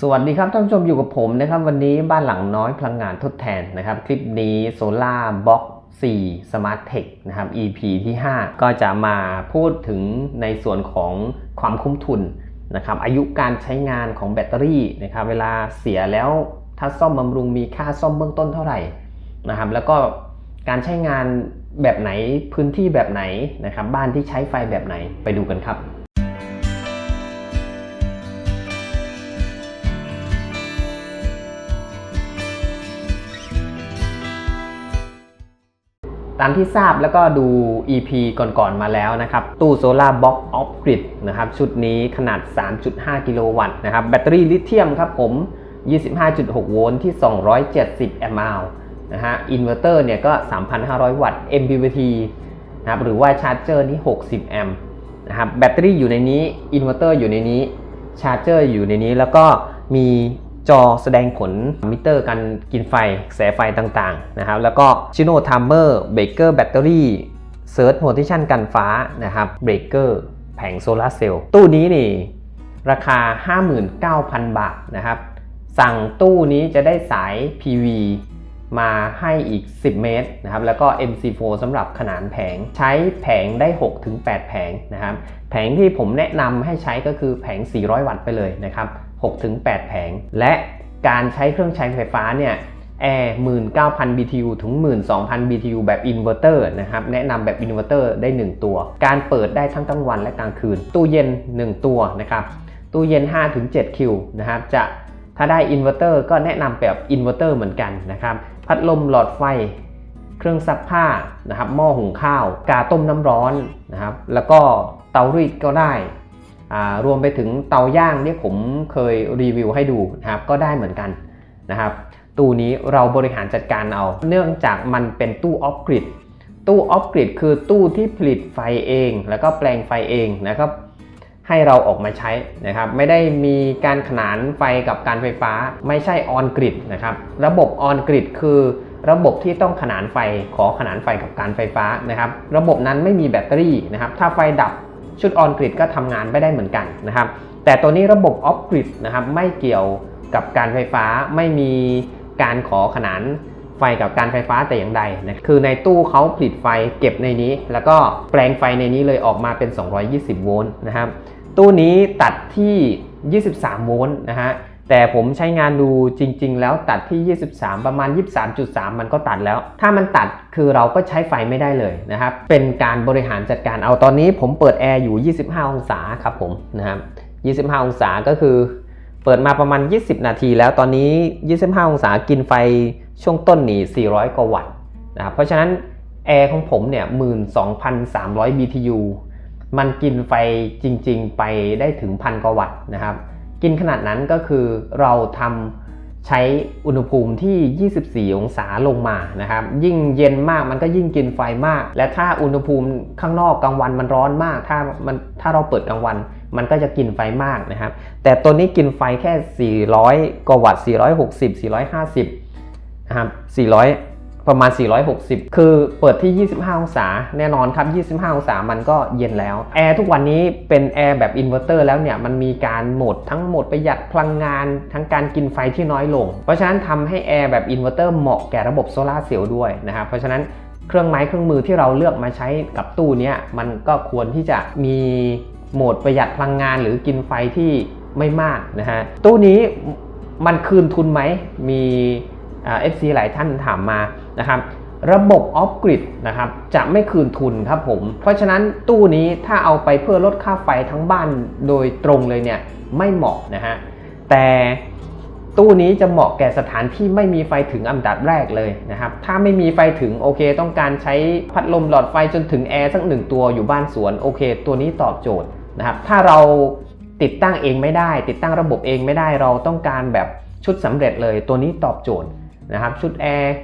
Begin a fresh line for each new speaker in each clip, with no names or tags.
สวัสดีครับท่านผู้ชมอยู่กับผมนะครับ วันนี้บ้านหลังน้อยพลังงานทดแทนนะครับ คลิปนี้โซล่าบล็อก4 Smart Tech นะครับ EP ที่ 5 ก็จะมาพูดถึงในส่วนของความคุ้มทุนนะครับอายุการใช้งานของแบตเตอรี่นะครับเวลาเสียแล้วถ้าซ่อมบำรุงมีค่าซ่อมเบื้องต้นเท่าไหร่นะครับแล้วก็การใช้งานแบบไหนพื้นที่แบบไหนนะครับบ้านที่ใช้ไฟแบบไหนไปดูกันครับ ตามที่ทราบแล้วก็ดู EP ก่อนๆมาแล้วนะครับ ตู้โซลาร์บ็อกออฟกริดนะครับ ชุดนี้ขนาด 3.5 กิโลวัตต์นะครับ แบตเตอรี่ลิเธียมครับผม 25.6 โวลต์ที่ 270 แอมป์นะฮะ อินเวอร์เตอร์เนี่ยก็ 3,500 วัตต์ MPPT นะครับ หรือว่าชาร์จเจอร์นี่ 60 แอมป์นะครับ แบตเตอรี่อยู่ในนี้ อินเวอร์เตอร์อยู่ในนี้ ชาร์จเจอร์อยู่ในนี้ แล้วก็มี จอแสดงผลมิเตอร์การกินไฟแสไฟต่างๆนะครับแล้วก็ชิโนท i มเมอร์เบรกเกอร์แบตเตอรี่เซิร์ชโพซิชันกันฟ้านะครับเบรกเกอร์แผงโซลาร์เซลล์ตู้นี้นี่ราคา 59,000 บาทนะครับ สั่งตู้นี้จะได้สาย PV มาให้อีก 10 เมตรนะครับ แล้วก็ MC4 สำหรับขนานแผง ใช้แผงได้ 6-8 แผงนะครับ แผงที่ผมแนะนำให้ใช้ก็คือแผง 400 วัตต์ไปเลยนะครับ 6-8 แผง และการใช้เครื่องใช้ไฟฟ้าเนี่ยแอร์19,000 BTU ถึง 12,000 BTU แบบอินเวอร์เตอร์นะครับ แนะนำแบบอินเวอร์เตอร์ได้ 1 ตัว การเปิดได้ทั้งกลางวันและกลางคืน ตู้เย็น 1 ตัวนะครับ ตู้เย็น 5-7 คิวนะครับ จะถ้าได้อินเวอร์เตอร์ก็แนะนำแบบอินเวอร์เตอร์เหมือนกันนะครับ พัดลมหลอดไฟ เครื่องซักผ้านะครับ หม้อหุงข้าว กาต้มน้ำร้อนนะครับ แล้วก็เตารีดก็ได้ รวมไปถึงเตาย่างเนี่ยผมเคยรีวิวให้ดูนะครับก็ได้เหมือนกันนะครับตู้นี้เราบริหารจัดการเอา เนื่องจากมันเป็นตู้ออฟกริดตู้ออฟกริดคือตู้ที่ผลิตไฟเอง แล้วก็แปลงไฟเองนะครับให้เราออกมาใช้นะครับ ไม่ได้มีการขนานไฟกับการไฟฟ้าไม่ใช่ออนกริดนะครับระบบออนกริดคือระบบที่ต้องขนานไฟขอขนานไฟกับการไฟฟ้านะครับ ระบบนั้นไม่มีแบตเตอรี่นะครับ ถ้าไฟดับ ชุดออนกริดก็ทำงานไม่ได้เหมือนกันนะครับ แต่ตัวนี้ระบบออฟกริดนะครับไม่เกี่ยวกับการไฟฟ้าไม่มีการขอขนานไฟกับการไฟฟ้าแต่อย่างใดนะคือในตู้เขาผลิตไฟเก็บในนี้ แล้วก็แปลงไฟในนี้เลยออกมาเป็น 220 โวลต์นะครับ ตู้นี้ตัดที่ 23 โวลต์นะฮะ แต่ผมใช้งานดูจริง ๆ แล้วตัดที่ 23 ประมาณ 23.3 มันก็ตัดแล้ว ถ้ามันตัดคือเราก็ใช้ไฟไม่ได้เลยนะครับ เป็นการบริหารจัดการเอาตอนนี้ผมเปิดแอร์อยู่ 25 องศาครับผมนะครับ25 องศาก็คือเปิดมาประมาณ 20 นาทีแล้วตอนนี้ 25 องศากินไฟช่วงต้นนี่400 กว่าวัตต์นะครับเพราะฉะนั้นแอร์ของผมเนี่ย 12,300 BTU มันกินไฟจริง ๆ ไปได้ถึงพันกว่าวัตต์นะครับ กินขนาดนั้นก็คือเราทำใช้อุณหภูมิที่ 24 องศาลงมานะครับ ยิ่งเย็นมากมันก็ยิ่งกินไฟมาก และถ้าอุณหภูมิข้างนอกกลางวันมันร้อนมาก ถ้ามันถ้าเราเปิดกลางวันมันก็จะกินไฟมากนะครับ แต่ตัวนี้กินไฟแค่ 400 กว่าวัตต์ 460 450 นะครับ 400 ประมาณ 460 คือเปิดที่ 25 องศา แน่นอนครับ 25 องศามันก็เย็นแล้ว แอร์ทุกวันนี้เป็นแอร์แบบอินเวอร์เตอร์แล้วเนี่ย มันมีการโหมดทั้งโหมดประหยัดพลังงาน ทั้งการกินไฟที่น้อยลง เพราะฉะนั้นทำให้แอร์แบบอินเวอร์เตอร์เหมาะแก่ระบบโซลาร์เซลล์ด้วยนะครับ เพราะฉะนั้นเครื่องไม้เครื่องมือที่เราเลือกมาใช้กับตู้นี้มันก็ควรที่จะมีโหมดประหยัดพลังงานหรือกินไฟที่ไม่มากนะฮะตู้นี้มันคืนทุนไหมมีเอฟซีหลายท่านถามมา นะครับระบบออฟกริดนะครับจะไม่คืนทุนครับผม เพราะฉะนั้นตู้นี้ถ้าเอาไปเพื่อลดค่าไฟทั้งบ้านโดยตรงเลยเนี่ยไม่เหมาะนะฮะแต่ตู้นี้จะเหมาะแก่สถานที่ไม่มีไฟถึงอันดับแรกเลยนะครับ ถ้าไม่มีไฟถึงโอเค ต้องการใช้พัดลมหลอดไฟจนถึงแอร์สักหนึ่งตัวอยู่บ้านสวนโอเค ตัวนี้ตอบโจทย์นะครับ ถ้าเราติดตั้งเองไม่ได้ ติดตั้งระบบเองไม่ได้เราต้องการแบบชุดสำเร็จเลย ตัวนี้ตอบโจทย์นะครับ ชุดแอร์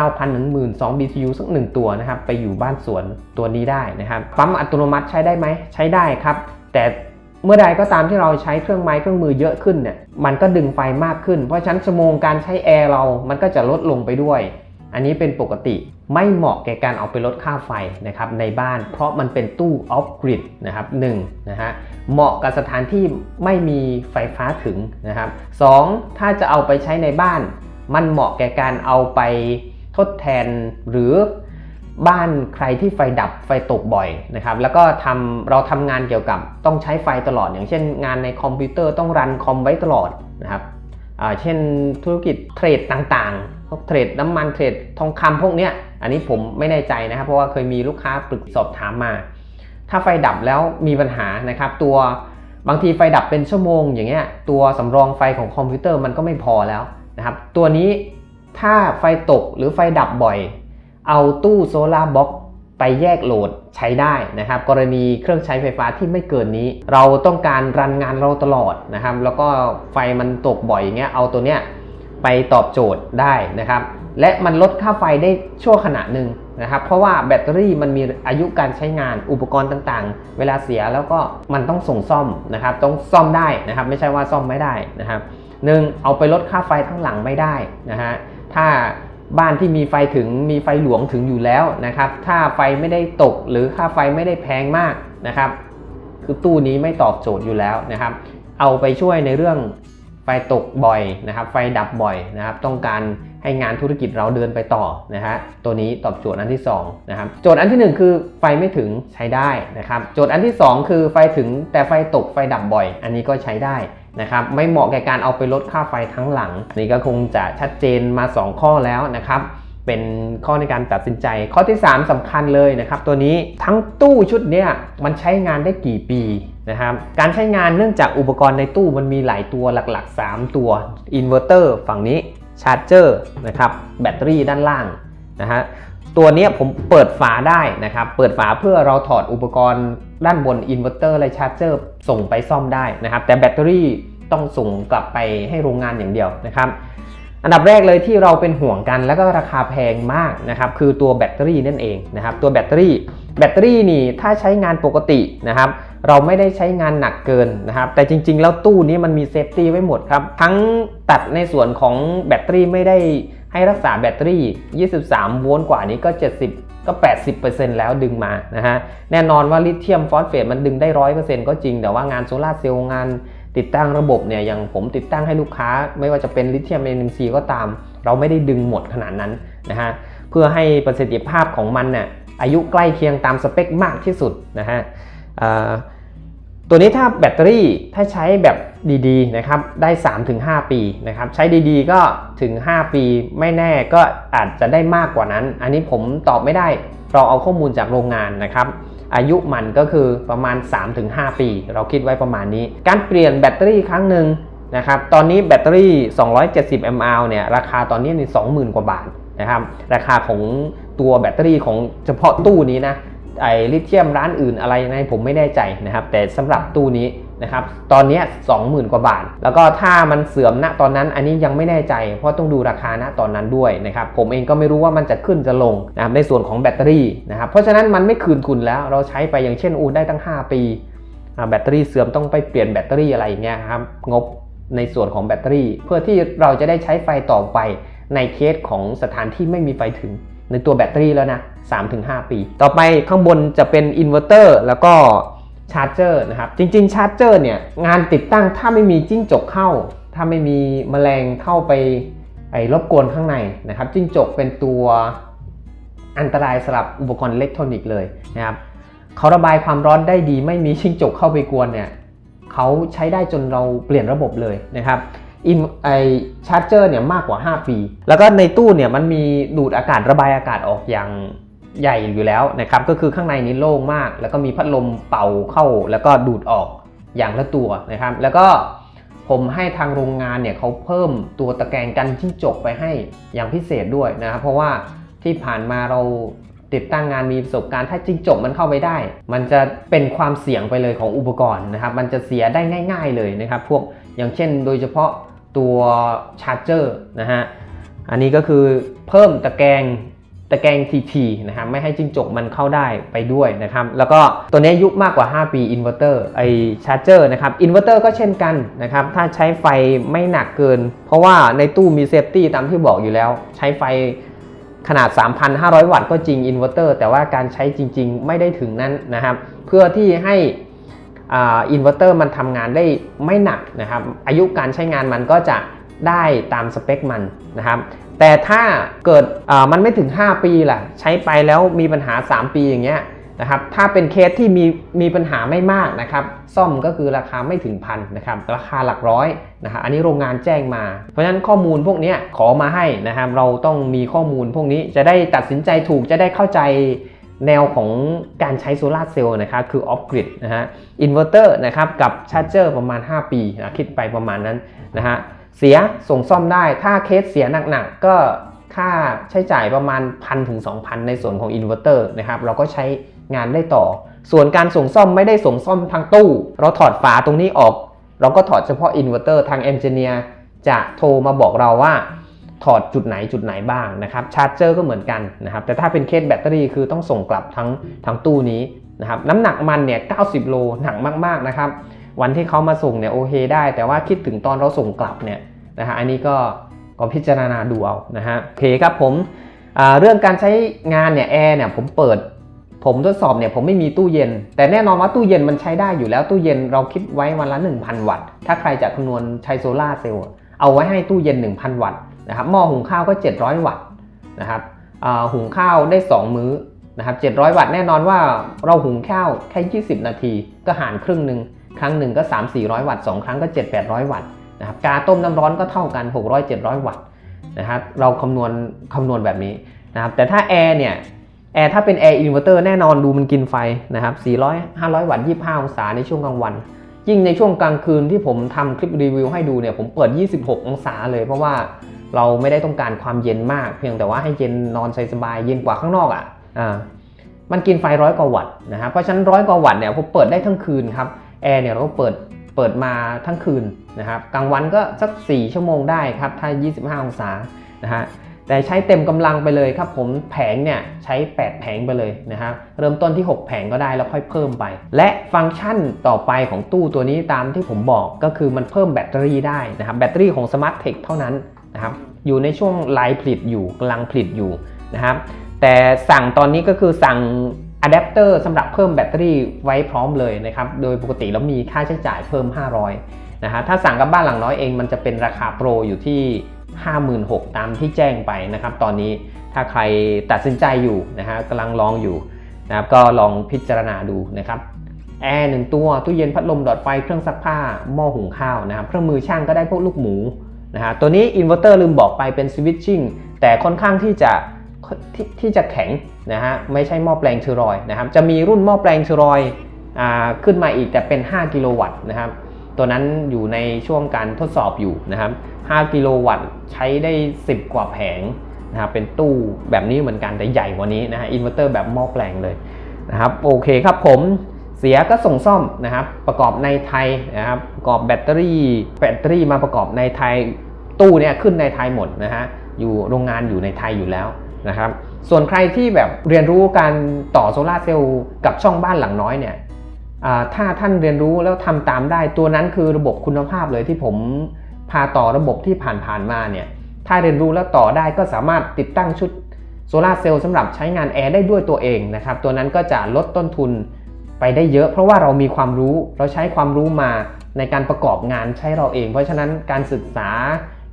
9,000ถึง12,000 BTU สักหนึ่งตัวนะครับไปอยู่บ้านสวนตัวนี้ได้นะครับปั๊มอัตโนมัติใช้ได้ไหมใช้ได้ครับ แต่เมื่อใดก็ตามที่เราใช้เครื่องไม้เครื่องมือเยอะขึ้นเนี่ยมันก็ดึงไฟมากขึ้น เพราะฉะนั้นชั่วโมงการใช้แอร์เรา มันก็จะลดลงไปด้วย อันนี้เป็นปกติไม่เหมาะแก่การเอาไปลดค่าไฟนะครับในบ้าน เพราะมันเป็นตู้ออฟกริดนะครับหนึ่งนะฮะเหมาะกับสถานที่ไม่มีไฟฟ้าถึงนะครับสองถ้าจะเอาไปใช้ในบ้าน มันเหมาะแก่การเอาไป ทดแทนหรือบ้านใครที่ไฟดับไฟตกบ่อยนะครับ แล้วก็ทำเราทำงานเกี่ยวกับต้องใช้ไฟตลอด อย่างเช่นงานในคอมพิวเตอร์ต้องรันคอมไว้ตลอดนะครับเช่นธุรกิจเทรดต่างๆพวกเทรดน้ำมันเทรดทองคำพวกเนี้ย อันนี้ผมไม่แน่ใจนะครับ เพราะว่าเคยมีลูกค้าปรึกสอบถามมา ถ้าไฟดับแล้วมีปัญหานะครับ ตัวบางทีไฟดับเป็นชั่วโมง อย่างเงี้ยตัวสำรองไฟของคอมพิวเตอร์มันก็ไม่พอแล้วนะครับ ตัวนี้ ถ้าไฟตกหรือไฟดับบ่อย เอาตู้โซลาร์บ็อกไปแยกโหลดใช้ได้นะครับ กรณีเครื่องใช้ไฟฟ้าที่ไม่เกินนี้ เราต้องการรันงานเราตลอดนะครับ แล้วก็ไฟมันตกบ่อยอย่างเงี้ยเอาตัวเนี้ยไปตอบโจทย์ได้นะครับ และมันลดค่าไฟได้ชั่วขณะหนึ่งนะครับ เพราะว่าแบตเตอรี่มันมีอายุการใช้งานอุปกรณ์ต่างๆ เวลาเสียแล้วก็มันต้องส่งซ่อมนะครับ ต้องซ่อมได้นะครับ ไม่ใช่ว่าซ่อมไม่ได้นะครับหนึ่งเอาไปลดค่าไฟทั้งหลังไม่ได้นะฮะ ถ้าบ้านที่มีไฟถึงมีไฟหลวงถึงอยู่แล้วนะครับ ถ้าไฟไม่ได้ตกหรือค่าไฟไม่ได้แพงมากนะครับ คือตู้นี้ไม่ตอบโจทย์อยู่แล้วนะครับ เอาไปช่วยในเรื่องไฟตกบ่อยนะครับ ไฟดับบ่อยนะครับ ต้องการให้งานธุรกิจเราเดินไปต่อนะฮะ ตัวนี้ตอบโจทย์อันที่2นะครับ โจทย์อันทีหนึ่1 คือไฟไม่ถึงใช้ได้นะครับ โจทย์อันที่ 2 คือไฟถึงแต่ไฟตกไฟดับบ่อย อันนี้ก็ใช้ได้ นะครับไม่เหมาะแก่การเอาไปลดค่าไฟทั้งหลังนนี้ก็คงจะชัดเจนมา 2 ข้อแล้วนะครับเป็นข้อในการตัดสินใจ ข้อที่ 3สำคัญเลยนะครับ ตัวนี้ทั้งตู้ชุดเนี้ยมันใช้งานได้กี่ปีนะครับการใช้งานเนื่องจากอุปกรณ์ในตู้มันมีหลายตัวหลัก ๆ 3 ตัวอินเวอร์เตอร์ฝั่งนี้ชาร์จเจอร์นะครับแบตเตอรี่ด้านล่างนะฮะ ตัวนี้ผมเปิดฝาได้นะครับ เปิดฝาเพื่อเราถอดอุปกรณ์ด้านบนอินเวอร์เตอร์และชาร์จเจอร์ส่งไปซ่อมได้นะครับ แต่แบตเตอรี่ต้องส่งกลับไปให้โรงงานอย่างเดียวนะครับ อันดับแรกเลยที่เราเป็นห่วงกันแล้วก็ราคาแพงมากนะครับ คือตัวแบตเตอรี่นั่นเองนะครับ ตัวแบตเตอรี่ แบตเตอรี่นี่ถ้าใช้งานปกตินะครับ เราไม่ได้ใช้งานหนักเกินนะครับ แต่จริง ๆ แล้วตู้นี้มันมีเซฟตี้ไว้หมดครับ ทั้งตัดในส่วนของแบตเตอรี่ไม่ได้ ให้รักษาแบตเตอรี่ 23 โวลต์กว่านี้ก็ 70 ก็ 80%แล้วดึงมานะฮะ แน่นอนว่าลิเธียมฟอสเฟตมันดึงได้ 100%ก็จริง แต่ว่างานโซลาร์เซลล์งานติดตั้งระบบเนี่ย อย่างผมติดตั้งให้ลูกค้า ไม่ว่าจะเป็นลิเธียม NMC ก็ตาม เราไม่ได้ดึงหมดขนาดนั้นนะฮะ เพื่อให้ประสิทธิภาพของมันเนี่ยอายุใกล้เคียงตามสเปคมากที่สุดนะฮะ ตัวนี้ถ้าแบตเตอรี่ถ้าใช้แบบดีๆนะครับได้ 3-5 ปีนะครับใช้ดีๆก็ถึง 5 ปีไม่แน่ก็อาจจะได้มากกว่านั้น อันนี้ผมตอบไม่ได้เราเอาข้อมูลจากโรงงานนะครับอายุมันก็คือประมาณ 3-5 ปี เราคิดไว้ประมาณนี้ การเปลี่ยนแบตเตอรี่ครั้งหนึ่งนะครับตอนนี้แบตเตอรี่ 270 mAh เนี่ยราคาตอนนี้ใน 20,000 กว่าบาทนะครับราคาของตัวแบตเตอรี่ของเฉพาะตู้นี้นะ ไอลิเธียมร้านอื่นอะไรนะผมไม่แน่ใจนะครับ แต่สำหรับตู้นี้นะครับตอนนี้20,000 กว่าบาท แล้วก็ถ้ามันเสื่อมณตอนนั้นอันนี้ยังไม่แน่ใจ เพราะต้องดูราคาณตอนนั้นด้วยนะครับผมเองก็ไม่รู้ว่ามันจะขึ้นจะลงนะครับในส่วนของแบตเตอรี่นะครับเพราะฉะนั้นมันไม่คืนทุนแล้วเราใช้ไปอย่างเช่นอูได้ตั้ง 5 ปีแบตเตอรี่เสื่อมต้องไปเปลี่ยนแบตเตอรี่อะไรอย่างเงี้ยครับงบในส่วนของแบตเตอรี่ เพื่อที่เราจะได้ใช้ไฟต่อไปในเคสของสถานที่ไม่มีไฟถึง ในตัวแบตเตอรี่แล้วนะ 3-5 ปี ต่อไปข้างบนจะเป็นอินเวอร์เตอร์แล้วก็ชาร์จเจอร์นะครับ จริง ๆ ชาร์จเจอร์เนี่ย งานติดตั้งถ้าไม่มีจิ้งจกเข้า ถ้าไม่มีแมลงเข้าไปไอ้รบกวนข้างในนะครับ จิ้งจกเป็นตัวอันตรายสำหรับอุปกรณ์อิเล็กทรอนิกส์เลยนะครับเขาระบายความร้อนได้ดี ไม่มีจิ้งจกเข้าไปกวนเนี่ยเขาใช้ได้จนเราเปลี่ยนระบบเลยนะครับ อินไอชาร์จเจอร์เนี่ยมากกว่า 5 ปี แล้วก็ในตู้เนี่ยมันมีดูดอากาศระบายอากาศออกอย่างใหญ่อยู่แล้วนะครับ ก็คือข้างในนี้โล่งมาก แล้วก็มีพัดลมเป่าเข้า แล้วก็ดูดออกอย่างละตัวนะครับ แล้วก็ผมให้ทางโรงงานเนี่ยเขาเพิ่มตัวตะแกรงกันจิ้งจกไปให้อย่างพิเศษด้วยนะครับ เพราะว่าที่ผ่านมาเราติดตั้งงานมีประสบการณ์ถ้าจิ้งจกมันเข้าไปได้ มันจะเป็นความเสี่ยงไปเลยของอุปกรณ์นะครับ มันจะเสียได้ง่าย ๆเลยนะครับ พวกอย่างเช่น โดยเฉพาะ ตัวชาร์จเจอร์นะฮะ อันนี้ก็คือเพิ่มตะแกรงตะแกรงทีๆนะครับไม่ให้จิ้งจกมันเข้าได้ไปด้วยนะครับ แล้วก็ตัวนี้อายุมากกว่า 5 ปีอินเวอร์เตอร์ไอชาร์จเจอร์นะครับอินเวอร์เตอร์ก็เช่นกันนะครับ ถ้าใช้ไฟไม่หนักเกิน เพราะว่าในตู้มีเซฟตี้ตามที่บอกอยู่แล้ว ใช้ไฟขนาด 3,500 วัตต์ก็จริงอินเวอร์เตอร์แต่ว่าการใช้จริง ๆ ไม่ได้ถึงนั้นนะครับ เพื่อที่ให้ อินเวอร์เตอร์มันทำงานได้ไม่หนักนะครับ อายุการใช้งานมันก็จะได้ตามสเปคมันนะครับ แต่ถ้าเกิดมันไม่ถึง 5 ปีล่ะ ใช้ไปแล้วมีปัญหา 3 ปีอย่างเงี้ยนะครับ ถ้าเป็นเคสที่มีมีปัญหาไม่มากนะครับ ซ่อมก็คือราคาไม่ถึงพันนะครับ ราคาหลักร้อยนะครับ อันนี้โรงงานแจ้งมา เพราะฉะนั้นข้อมูลพวกนี้ขอมาให้นะครับ เราต้องมีข้อมูลพวกนี้จะได้ตัดสินใจถูกจะได้เข้าใจ แนวของการใช้โซลาร์เซลล์นะครับคือออฟกริดนะฮะอินเวอร์เตอร์นะครับกับชาร์จเจอร์ประมาณ 5 ปีนะคิดไปประมาณนั้นนะฮะเสียส่งซ่อมได้ถ้าเคสเสียหนักๆก็ค่าใช้จ่ายประมาณพันถึง2,000 ในส่วนของอินเวอร์เตอร์นะครับเราก็ใช้งานได้ต่อ ส่วนการส่งซ่อมไม่ได้ส่งซ่อมทางตู้ เราถอดฝาตรงนี้ออก เราก็ถอดเฉพาะอินเวอร์เตอร์ทางเอนจิเนียร์จะโทรมาบอกเราว่า ถอดจุดไหนจุดไหนบ้างนะครับชาร์จเจอร์ก็เหมือนกันนะครับแต่ถ้าเป็นเคสแบตเตอรี่คือต้องส่งกลับทั้งทั้งตู้นี้นะครับน้ำหนักมันเนี่ย 90 โลหนักมากๆนะครับวันที่เขามาส่งเนี่ยโอเคได้ แต่ว่าคิดถึงตอนเราส่งกลับเนี่ยนะฮะอันนี้ก็ก็พิจารณาดูเอานะฮะโอเคครับผมเรื่องการใช้งานเนี่ยแอร์เนี่ยผมเปิด ผมทดสอบเนี่ยผมไม่มีตู้เย็น แต่แน่นอนว่าตู้เย็นมันใช้ได้อยู่แล้วตู้เย็นเราคิดไว้วันละ 1,000 วัตต์ ถ้าใครจะคำนวณใช้โซลาร์เซลล์เอาไว้ให้ตู้เย็น 1,000 วัตต์ นะครับหม้อหุงข้าวก็ 700 วัตต์นะครับหุงข้าวได้ 2 มื้อนะครับ700 วัตต์แน่นอนว่าเราหุงข้าวแค่ 20 นาที ก็หารครึ่งหนึ่งครั้งหนึ่งก็ 3-400 วัตต์2ครั้งก็ 7-800 วัตต์นะครับกาต้มน้ำร้อนก็เท่ากัน 600-700 วัตต์นะครับเราคำนวณคำนวณแบบนี้นะครับแต่ถ้าแอร์เนี่ยแอร์ถ้าเป็นแอร์อินเวอร์เตอร์แน่นอนดูมันกินไฟนะครับ400 500 วัตต์ 25 องศาในช่วงกลางวัน ยิ่งในช่วงกลางคืนที่ผมทำคลิปรีวิวให้ดูเนี่ยผมเปิด 26 องศาเลยเพราะว่า เราไม่ได้ต้องการความเย็นมาก เพียงแต่ว่าให้เย็นนอนสบายเย็นกว่าข้างนอกอะอ่ามันกินไฟร้อยกว่าวัตต์นะครับเพราะฉะนั้นร้อยกว่าวัตต์เนี่ยผมเปิดได้ทั้งคืนครับแอร์เนี่ยเราก็เปิดเปิดมาทั้งคืนนะครับกลางวันก็สัก 4 ชั่วโมงได้ครับถ้า 25 องศานะฮะแต่ใช้เต็มกำลังไปเลยครับผมแผงเนี่ยใช้ 8 แผงไปเลยนะครับเริ่มต้นที่ 6 แผงก็ได้แล้วค่อยเพิ่มไป และฟังก์ชันต่อไปของตู้ตัวนี้ตามที่ผมบอกก็คือมันเพิ่มแบตเตอรี่ได้นะครับแบตเตอรี่ของ Smart Tech เท่านั้น นะครับอยู่ในช่วงไลน์ผลิตอยู่กำลังผลิตอยู่นะครับแต่สั่งตอนนี้ก็คือสั่งอะแดปเตอร์สำหรับเพิ่มแบตเตอรี่ไว้พร้อมเลยนะครับโดยปกติแล้วมีค่าใช้จ่ายเพิ่ม 500นะฮะถ้าสั่งกับบ้านหลังน้อยเองมันจะเป็นราคาโปรอยู่ที่ 56,000ตามที่แจ้งไปนะครับตอนนี้ถ้าใครตัดสินใจอยู่นะฮะกำลังลองอยู่นะครับก็ลองพิจารณาดูนะครับแอร์หนึ่งตัวตู้เย็นพัดลมหลอดไฟเครื่องซักผ้าหม้อหุงข้าวนะครับเครื่องมือช่างก็ได้พวกลูกหมู นะฮะตัวนี้อินเวอร์เตอร์ลืมบอกไปเป็นสวิตชิ่งแต่ค่อนข้างที่จะทที่จะแข็งนะฮะไม่ใช่หม้อแปลงเชอรอยนะครับจะมีรุ่นหม้อแปลงเชอรอยอ่าขึ้นมาอีกแต่เป็น 5 กิโลวัตต์นะครับตัวนั้นอยู่ในช่วงการทดสอบอยู่นะครับ5กิโลวัตต์ใช้ได้ 10 กว่าแผงนะครับเป็นตู้แบบนี้เหมือนกันแต่ใหญ่กว่านี้นะฮะอินเวอร์เตอร์แบบหม้อแปลงเลยนะครับโอเคครับผม เสียก็ส่งซ่อมนะครับ ประกอบในไทยนะครับ ประกอบแบตเตอรี่ แบตเตอรี่มาประกอบในไทย ตู้เนี่ยขึ้นในไทยหมดนะฮะ อยู่โรงงานอยู่ในไทยอยู่แล้วนะครับ ส่วนใครที่แบบเรียนรู้การต่อโซลาเซลล์กับช่องบ้านหลังน้อยเนี่ยถ้าท่านเรียนรู้แล้วทำตามได้ตัวนั้นคือระบบคุณภาพเลยที่ผมพาต่อระบบที่ผ่านๆมาเนี่ย ถ้าเรียนรู้แล้วต่อได้ก็สามารถติดตั้งชุดโซลาเซลล์สำหรับใช้งานแอร์ได้ด้วยตัวเองนะครับ ตัวนั้นก็จะลดต้นทุน ไปได้เยอะ เพราะว่าเรามีความรู้เราใช้ความรู้มาในการประกอบงานใช้เราเอง เพราะฉะนั้นการศึกษา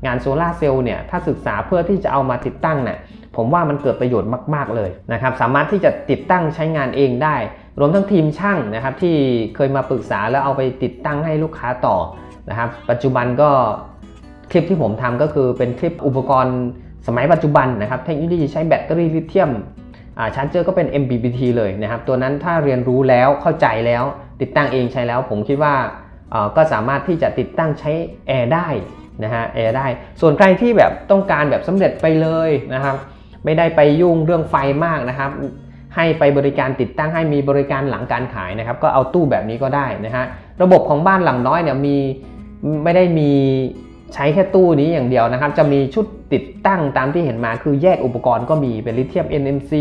งานโซลาเซลล์เนี่ยถ้าศึกษาเพื่อที่จะเอามาติดตั้งเนี่ยผมว่ามันเกิดประโยชน์มาก ๆ เลยนะครับสามารถที่จะติดตั้งใช้งานเองได้ รวมทั้งทีมช่างนะครับที่เคยมาปรึกษาแล้วเอาไปติดตั้งให้ลูกค้าต่อนะครับปัจจุบันก็คลิปที่ผมทำก็คือเป็นคลิปอุปกรณ์สมัยปัจจุบันนะครับเทคโนโลยีใช้แบตเตอรี่ลิเธียม ชาร์จเจอร์ก็เป็น MPPT เลยนะครับตัวนั้นถ้าเรียนรู้แล้วเข้าใจแล้วติดตั้งเองใช้แล้ว ผมคิดว่าก็สามารถที่จะติดตั้งใช้แอร์ได้นะฮะแอร์ได้ ส่วนใครที่แบบต้องการแบบสำเร็จไปเลยนะครับไม่ได้ไปยุ่งเรื่องไฟมากนะครับให้ไปบริการติดตั้งให้มีบริการหลังการขายนะครับ ก็เอาตู้แบบนี้ก็ได้นะฮะระบบของบ้านหลังน้อยเนี่ยมีไม่ได้มี ใช้แค่ตู้นี้อย่างเดียวนะครับ จะมีชุดติดตั้งตามที่เห็นมาคือแยกอุปกรณ์ก็มีเป็นลิเธียม NMC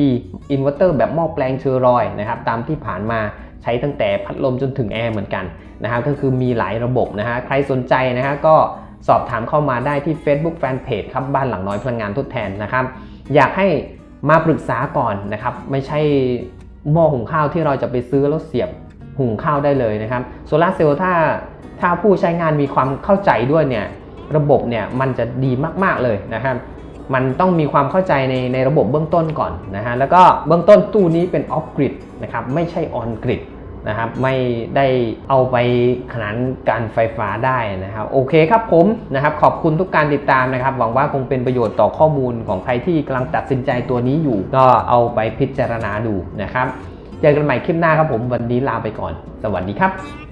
อินเวอร์เตอร์แบบหม้อแปลงเชอรอยนะครับตามที่ผ่านมาใช้ตั้งแต่พัดลมจนถึงแอร์เหมือนกันนะครับก็คือมีหลายระบบนะฮะใครสนใจนะฮะก็สอบถามเข้ามาได้ที่ Facebook Fanpage ครับบ้านหลังน้อยพลังงานทดแทนนะครับ อยากให้มาปรึกษาก่อนนะครับ ไม่ใช่หม้อหุงข้าวที่เราจะไปซื้อแล้วเสียบหุงข้าวได้เลยนะครับโซลาเซลล์ถ้าถ้าผู้ใช้งานมีความเข้าใจด้วยเนี่ย ระบบเนี่ยมันจะดีมาก ๆ เลยนะครับ มันต้องมีความเข้าใจในในระบบเบื้องต้นก่อนนะฮะ แล้วก็เบื้องต้นตู้นี้เป็นออฟกริดนะครับ ไม่ใช่ออนกริดนะครับ ไม่ได้เอาไปขนานการไฟฟ้าได้นะครับ โอเคครับผมนะครับ ขอบคุณทุกการติดตามนะครับ หวังว่าคงเป็นประโยชน์ต่อข้อมูลของใครที่กำลังตัดสินใจตัวนี้อยู่ ก็เอาไปพิจารณาดูนะครับ เจอกันใหม่คลิปหน้าครับผม วันนี้ลาไปก่อน สวัสดีครับ